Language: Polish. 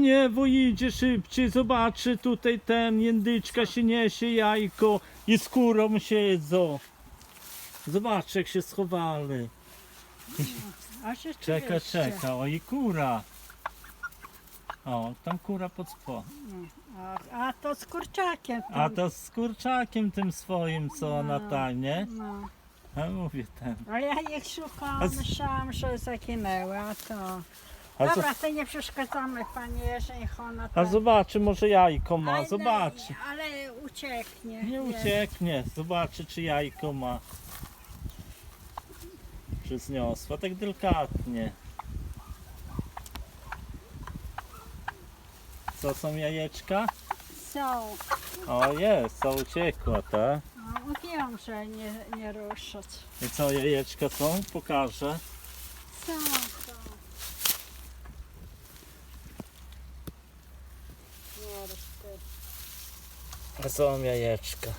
Nie, bo idzie szybciej, zobaczy tutaj ten jędyczka się niesie, jajko i skórą siedzą. Zobacz jak się schowali. A się Czeka, czeka, o i kura. O, tam kura pod spo. A, a to z kurczakiem. A tam. to z kurczakiem tym swoim, co No. na tanie. No. A mówię ten. A ja ich szukałam, A z- myślałam, że zaginęły, a to... Zo- Dobra, to nie przeszkadzamy, panie Jerzy, niech ona a tam- zobaczy, może jajko ma, Ale- zobaczy. Ale ucieknie. Nie ucieknie, zobaczy czy jajko ma. Czy zniosła, tak delikatnie. Co są jajeczka? Są. O jest, to uciekła, tak? No, mówiłam, że nie, nie ruszać. I co jajeczka są? Pokażę. Są, są. Nie, reszty. A są jajeczka.